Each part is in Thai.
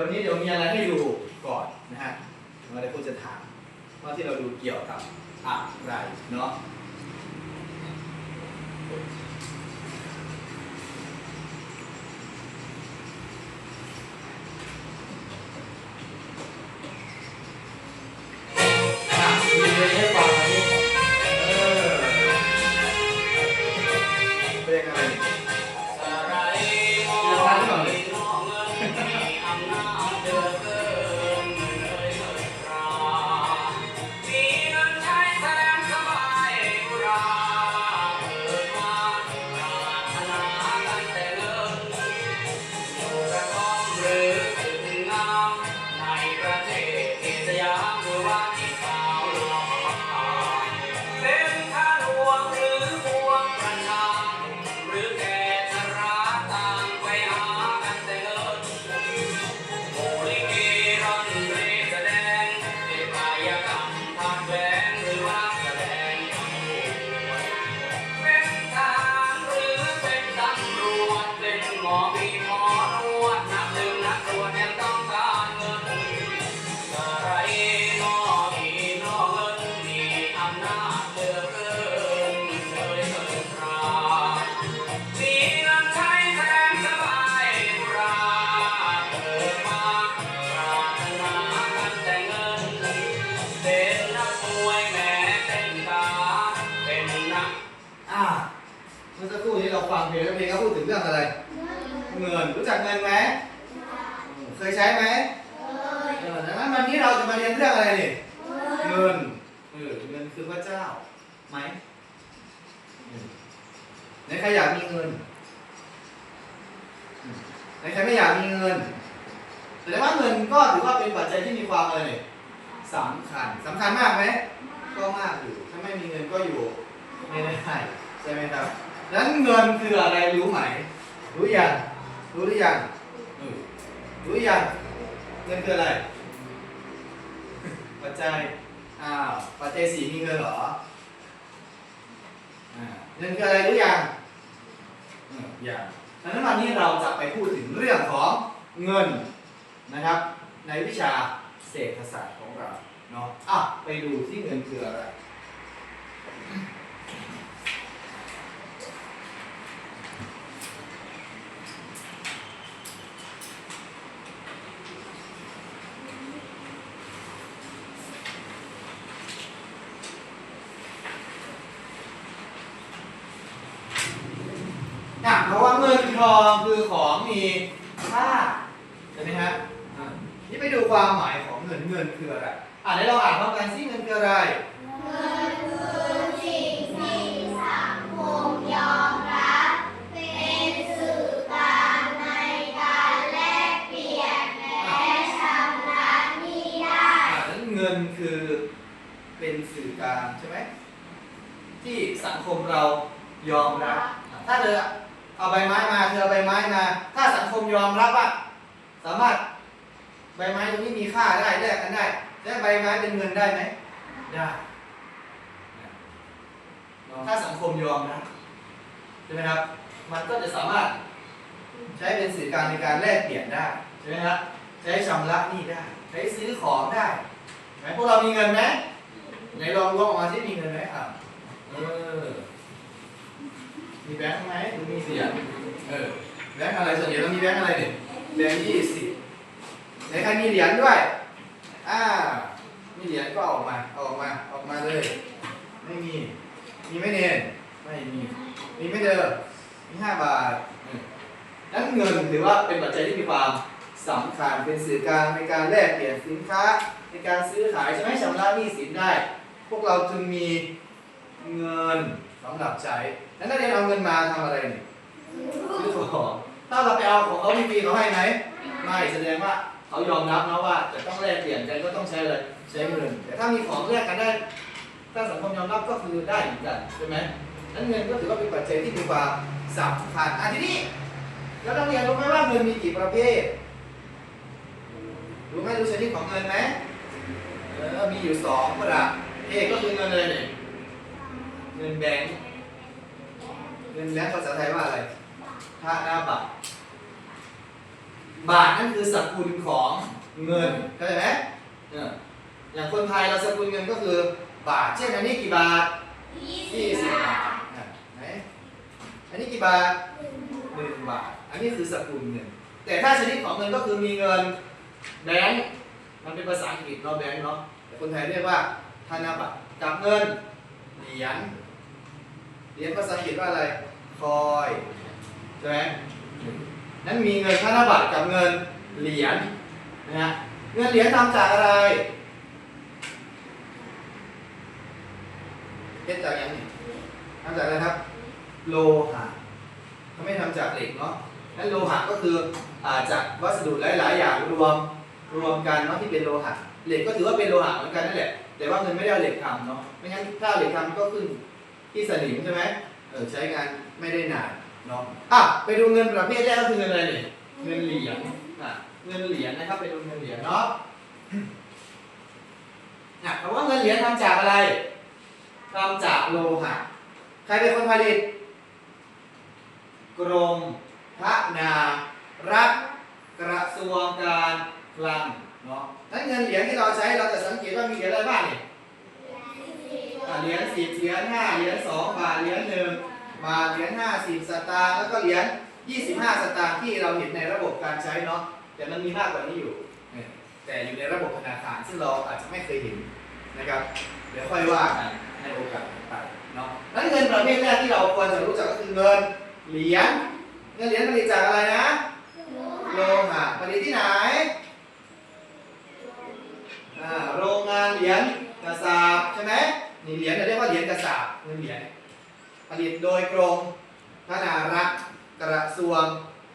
ดี๋ยวนี้เดี๋ยวมีอะไรให้ดู อะ ยใช้ไหมเออดังนั้นวันนี้เราจะมาเรียนเรื่องอะไรนี่เงินเออเงินคือพระเจ้าไหมอืมไหนใครอยากมีเงินอืมไหนใครไม่อยากมีเงินแสดงว่าเงินก็ถือว่าเป็นปัจจัยที่มีความอะไรเนี่ยสำคัญสำคัญมากไหมก็มากอยู่ถ้าไม่มีเงินก็อยู่ไม่ได้ใช่ไหมครับดังนั้นเงินคืออะไรรู้ไหมรู้ยังรู้หรือยังเออ รู้อยังเงินคืออะไร ปัจจัย อ้าว ปัจจัยสี่มีเงินเหรออ่าเงินคืออะไรรู้ยังออยังดังนั้นวันนี้เราจะไปพูดถึงเรื่องของเงินนะครับ ในวิชาเศรษฐศาสตร์ของเราเนาะอะไปดูที่เงินคืออะไร สังคมเรายอมรับ ถ้าเธอเอาใบไม้มาเธอเอาใบไม้มา ถ้าสังคมยอมรับว่าสามารถใบไม้ตรงนี้มีค่าได้แลกกันได้และใบไม้เป็นเงินได้ไหมได้ถ้าสังคมยอมรับใช่ไหมครับ มันก็จะสามารถใช้เป็นสื่อกลางในการแลกเปลี่ยนได้ใช่ไหมครับใช้ชำระหนี้ได้ ใช้ซื้อของได้ไหมพวกเรามีเงินไหมไหนลองล้วงออกมาที่มีเงินไหมอะ เออ มีแบงค์ไหมดูมีเสียงเออ แบงค์อะไรส่วนใหญ่ต้องมีแบงค์อะไรเนี่ยแบงค์ยี่สิบไหนใครมีเหรียญด้วย อ่า มีเหรียญก็เอาออกมาเอาออกมา ออกมาเลย ไม่มี มีไหม่เนนไม่มี มีไหม่เด้อมีห้าบาทเออนั้นเงินถือว่าเป็นปัจจัยที่มีความสำคัญเป็นสื่อกลางในการแลกเปลี่ยนสินค้าในการซื้อขายใช่ไหมชำระหนี้สินได้ พวกเราจึงมี เงินสำหรับใช้แล้วนักเรียนเอาเงินมาทำอะไรนี่ซื้อของถ้าเราไปเอาของเขาฟรีๆเขาให้ไหมไม่แสดงว่าเขายอมรับนะว่าจะต้องแลกเปลี่ยนกันก็ต้องใช้อะไรใช้เงิน แต่ถ้ามีของแลกกันได้ ถ้าสังคมยอมรับก็คือได้เหมือนกันใช่ไหมนั้นเงินก็ถือว่าเป็นปัจจัยที่มีความสำคัญอะทีนี้แล้วนักเรียนรู้ไหมว่าเงินมีกี่ประเภทรู้ไหมรู้ชนิดของเงินไหมเออมีอยู่สองประเภทก็คือเงินอะไรเนี่ย เงินแบงก์เงินแบงก์ภาษาไทยว่าอะไรธนบัตรบาทนั่นคือสกุลของเงินเข้าใจไหมเอออย่างคนไทยเราสกุลเงินก็คือบาท เช่นอันนี้กี่บาทยี่สิบบาทอะไหนอันนี้กี่บาทหนึ่งบาท อันนี้คือสกุลเงิน แต่ถ้าชนิดของเงินก็คือมีเงินแบงก์มันเป็นภาษาอังกฤษเนาะแบงก์เนาะแต่คนไทยเรียกว่าธนบัตรกับเงินเหรียญ เหรียญภาษาอังกฤษว่าอะไร คอยใช่ไหมนั้นมีเงินธนบัตรกับเงินเหรียญนะฮะ เงินเหรียญทำจากอะไรเฮ็ดจากย่างนี้ทำจากอะไรครับ โลหะเขาไม่ทำจากเหล็กเนาะนั้นโลหะก็คืออาจากวัสดุหลายๆ อย่างรวมรวมกันเนาะที่เป็นโลหะ เหล็กก็ถือว่าเป็นโลหะเหมือนกันนั่นแหละ แต่ว่าเงินไม่ได้เอาเหล็กทำเนาะ ไม่งั้นถ้าเอาเหล็กทำก็ขึ้น ที่สนิมใช่ไหมเออใช้งานไม่ได้นานเนาะอะไปดูเงินประเภทแรกก็คือเงินอะไรเนี่ยเงินเหรียญอะเงินเหรียญนะครับไปดูเงินเหรียญเนาะอะเพราะว่าเงินเหรียญทำจากอะไรทำจากโลหะ ใครเป็นคนผลิต กรมพระนารัฐกระทรวงการคลังเนาะนั้นเงินเหรียญที่เราใช้เราจะสังเกตว่ามีเหรียญอะไรบ้างเนี่ย เหรียญสิบเหรียญห้าเหรียญสองบาทเหรียญหนึ่งบาทเหรียญห้าสิบสตางค์แล้วก็เหรียญยี่สิบห้าสตางค์ที่เราเห็นในระบบการใช้เนาะแต่มันมีมากกว่านี้อยู่เนี่ยแต่อยู่ในระบบธนาคารซึ่งเราอาจจะไม่เคยเห็นนะครับเดี๋ยวค่อยว่ากันในโอกาสต่อไปเนาะนั้นเงินประเภทแรกที่เราควรจะรู้จักก็คือเงินเหรียญเงินเหรียญผลิตจากอะไรนะโลหะผลิตที่ไหนโรงงานเหรียญกระสาบใช่ไหม นี่เหรียญเราเรียกว่าเหรียญกระสาบเงินเหรียญผลิตโดยกรมธนารักษ์กระทรวง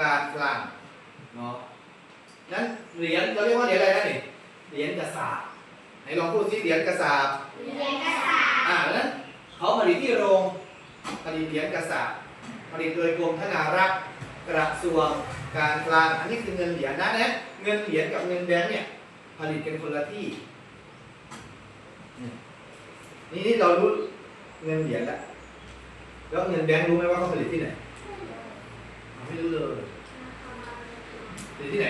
การคลังเนาะนั้นเหรียญเราเรียกว่าเหรียญอะไรนะนี่เหรียญกระสาบไหนลองพูดสิเหรียญกระสาบอ่าแล้วเขาผลิตที่โรงผลิตเหรียญกระสาบผลิตโดยกรมธนารักษ์กระทรวงการคลังอันนี้คือเงินเหรียญนะนะเงินเหรียญกับเงินแบงค์เนี่ยผลิตกันคนละที่ นี่นี่เรารู้เงินเหรียญแล้วแล้วเงินแบงค์รู้ไหมว่าเขาผลิตที่ไหน ไม่รู้เลยผลิตที่ไหน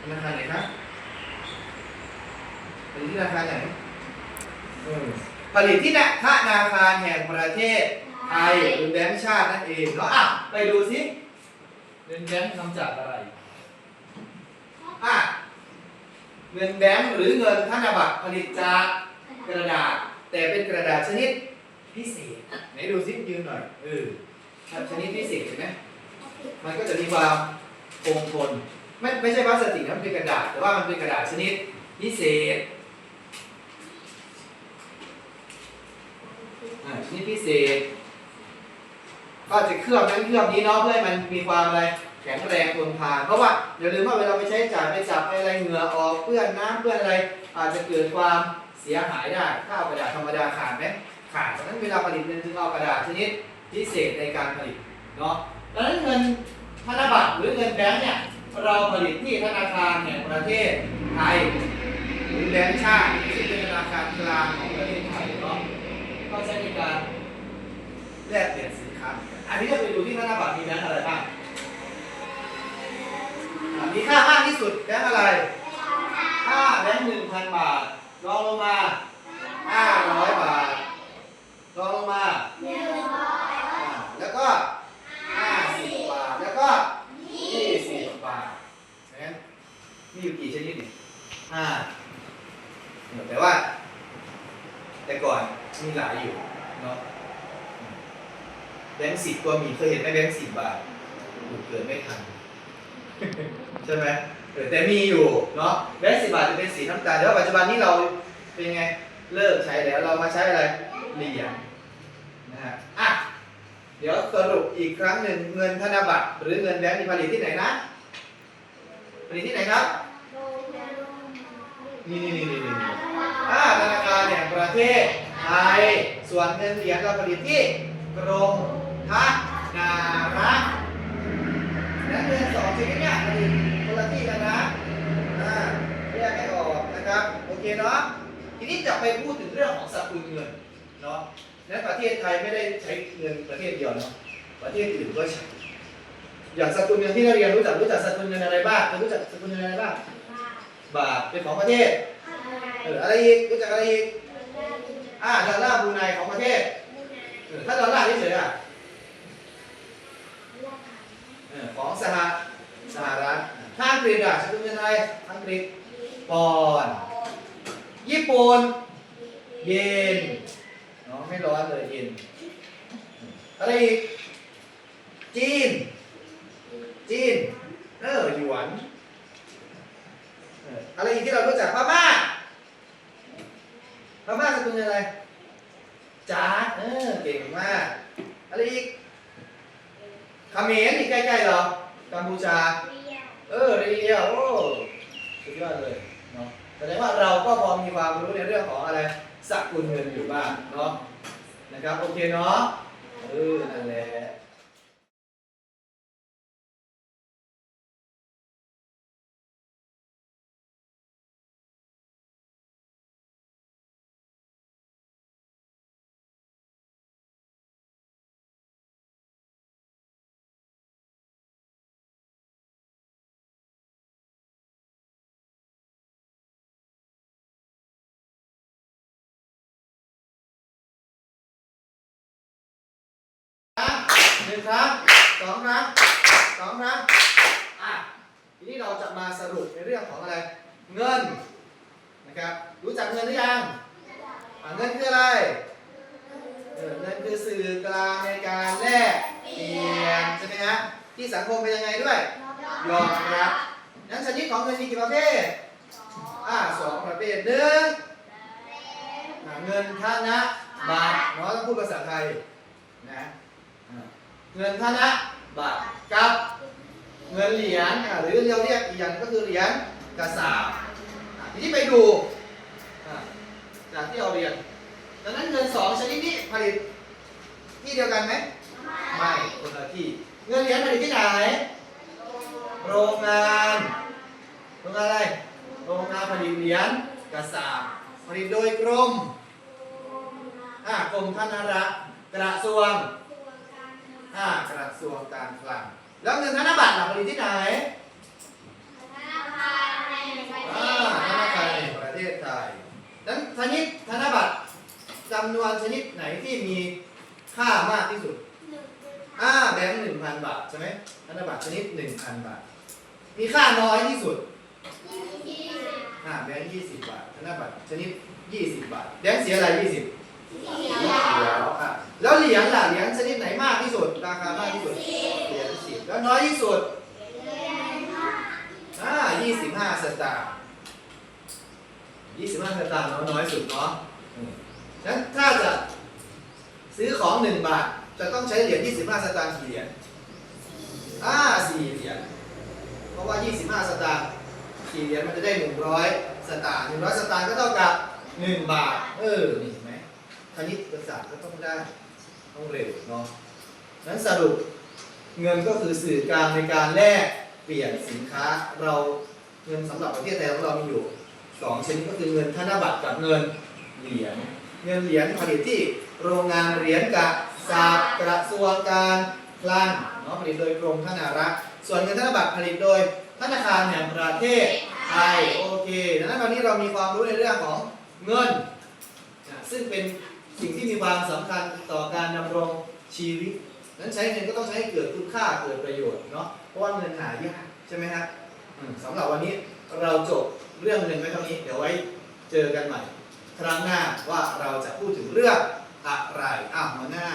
ธนาคารไหนครับผลิตที่ธนาคารไหนผลิตที่นะธนาคารแห่งประเทศไทยหรือแบงก์ชาตินั่นเองแล้วอะไปดูสิเงินแบงก์ทำจากอะไรอะเงินแบงก์หรือเงินธนบัตรผลิตจาก กระดาษ แต่เป็นกระดาษชนิดพิเศษไหนดูสิยืนหน่อยเออชนิดพิเศษเห็นไหมมันก็จะมีความคงทนไม่ไม่ใช่พลาสติกนะมันเป็นกระดาษ แต่ว่ามันเป็นกระดาษชนิดพิเศษชนิดพิเศษ ก็จะเคลือบนั้นเคลือบนี้เนาะเพื่อให้มันมีความอะไรแข็งแรงทนทาน เพราะว่าอย่าลืมว่าเวลาไปใช้จ่ายไปจับไปอะไรเหงื่อออกเปื้อนน้ำเปื้อนอะไร อาจจะเกิดความ เสียหายได้ถ้าเอากระดาษธรรมดาขาดไหมขาดเพราะฉะนั้นเวลาผลิตเงินจึงเอากระดาษชนิดพิเศษในการผลิตเนาะดังนั้นเงินธนบัตรหรือเงินแบงค์เนี่ยเราผลิตที่ธนาคารแห่งประเทศไทยหรือแบงก์ชาติซึ่งเป็นธนาคารกลางของประเทศไทยเนาะก็ใช้ในการแลกเปลี่ยนสินค้าอันนี้ก็ไปดูที่ธนบัตรมีแบงค์อะไรบ้างมีค่ามากที่สุดแบงค์อะไร ค่าแบงค์หนึ่งพันบาท รองลงมาห้าร้อยบาทรองลงมาอ่าแล้วก็ห้าสิบบาท แล้วก็ยี่สิบบาทเห็นไหมมีอยู่กี่ชนิดนี่ห้าแต่ว่า แต่ก่อนมีหลายอยู่เนาะแบงค์สิบก็มีเคยเห็นไหมแบงค์สิบบาทถูกเกิดไม่ทัน ใช่ไหม แต่มีอยู่เนาะแบงค์สิบบาทจะเป็นสีน้ำตาลแต่ว่าปัจจุบันนี้เราเป็นไงเลิกใช้แล้วเรามาใช้อะไรเหรียญนะฮะอะเดี๋ยวสรุปอีกครั้งหนึ่งเงินธนบัตร หรือเงินแบงค์มีผลิตที่ไหนนะ ผลิตที่ไหนครับนี่นี่นี่นี่นี่อ่าธนาคารแห่งประเทศไทยส่วนเงินเหรียญเราผลิตที่กรมธนารักษ์ ไปพูดถึงเรื่องของสกุลเงินเนาะและประเทศไทยไม่ได้ใช้เงินประเทศเดียวเนาะประเทศอื่นก็ใช้อย่างสกุลเงินที่เราเรียนรู้จักรู้จักสกุลเงินอะไรบ้างรู้จักสกุลเงินอะไรบ้างบาทเป็นของประเทศเอออะไรอีกรู้จักอะไรอีกอ่าดอลลาร์บรูไนของประเทศเออถ้าดอลลาร์เฉยๆอะเออของสหสหรัฐถ้าอังกฤษอะสกุลเงินอะไรอังกฤษปอนด์ญี่ปุ่น เย็นเนาะไม่ร้อนเลยเย็น อะไรอีก จีน จีน เออหยวนอออะไรอีกที่เรารู้จักพม่าพม่าสกุลอะไรจาเออเก่งมากอะไรอีกเขมรอีกใกล้ๆเหรอกัมพูชา เออเรียโอ้สุดยอดเลยเนาะแสดงว่าเราก็พอมีความรู้ในเรื่องของอะไร สกุลเงินอยู่บ้างเนาะนะครับโอเคเนาะเออนั่นแหละ นึ่งครั้งสองครั้งสองครั้งอะทีนี้เราจะมาสรุปในเรื่องของอะไร เงินนะครับรู้จักเงินหรือยังอะเงินคืออะไรเออเงินคือสื่อกลางในการแลกเปลี่ยนใช่ไหมฮะที่สังคมเป็นยังไงด้วยยอมรับนั้นชนิดของเงินมีกี่ประเภทอ่าสองประเภทหนึ่งเงินธนบัตรเนาะต้องพูดภาษาไทยนะ เงินธนบัตรกับ เงินเหรียญหรือเราเรียกอีกอย่างก็คือเหรียญกระสาบทีนี้ไปดูจากที่เราเรียนดังนั้นเงินสองชนิดนี้ผลิตที่เดียวกันไหมไม่คนละที่ เงินเหรียญผลิตที่ไหน โรงงาน โรงงานอะไร โรงงานผลิตเหรียญกระสาบผลิตโดยกรมอ่ากรมธนารักษ์กระทรวง อ่ากระทรวงการคลัง แล้วเงินธนบัตรล่ะผลิตที่ไหนอ่าธนาคารแห่งประเทศไทยนั้นชนิดธนบัตรจำนวนชนิดไหนที่มีค่ามากที่สุดอ่าแบงค์หนึ่งพันบาทใช่ไหมธนบัตรชนิดหนึ่งพันบาท มีค่าน้อยที่สุดอ่าแบงค์ยี่สิบบาท ธนบัตรชนิดยี่สิบบาท แบงค์เสียอะไรยี่สิบเขียวอะแล้วเหรียญล่ะเหรียญชนิดไหนมากที่สุด ราคามากที่สุดเหรียญสิบแล้วน้อยที่สุดอ่ายี่สิบห้าสตางค์ยี่สิบห้าสตางค์เนาะน้อยสุดเนาะอืมฉะนั้นถ้าจะซื้อของหนึ่งบาท จะต้องใช้เหรียญยี่สิบห้าสตางค์กี่เหรียญอ่าสี่เหรียญเพราะว่ายี่สิบห้าสตางค์สี่เหรียญมันจะได้หนึ่งร้อยสตางค์หนึ่งร้อยสตางค์ก็เท่ากับหนึ่งบาท เออนี่เห็นไหมคณิตศาสตร์ก็ต้องได้ต้องเร็วเนาะ นั้นสรุปเงินก็คือสื่อกลางในการแลกเปลี่ยนสินค้าเราเงินสำหรับประเทศไทยของเรามีอยู่สองชนิดก็คือเงินธนบัตรกับเงินเหรียญเงินเหรียญผลิตที่โรงงานเหรียญกะสาบกระทรวงการคลังเนาะผลิตโดยกรมธนารักษ์ส่วนเงินธนบัตรผลิตโดยธนาคารแห่งประเทศไทยโอเคดังนั้นวันนี้เรามีความรู้ในเรื่องของเงิน ซึ่งเป็นสิ่งที่มีความสำคัญต่อการดำรงชีวิต นั้นใช้เงินก็ต้องใช้เกิดคุณค่าเกิดประโยชน์เนาะ เพราะว่าเงินหายากใช่ไหมฮะสำหรับวันนี้เราจบเรื่องเงินไว้เท่านี้ เดี๋ยวไว้เจอกันใหม่ ครั้งหน้าว่าเราจะพูดถึงเรื่องอะไรอ้าวมาหน้า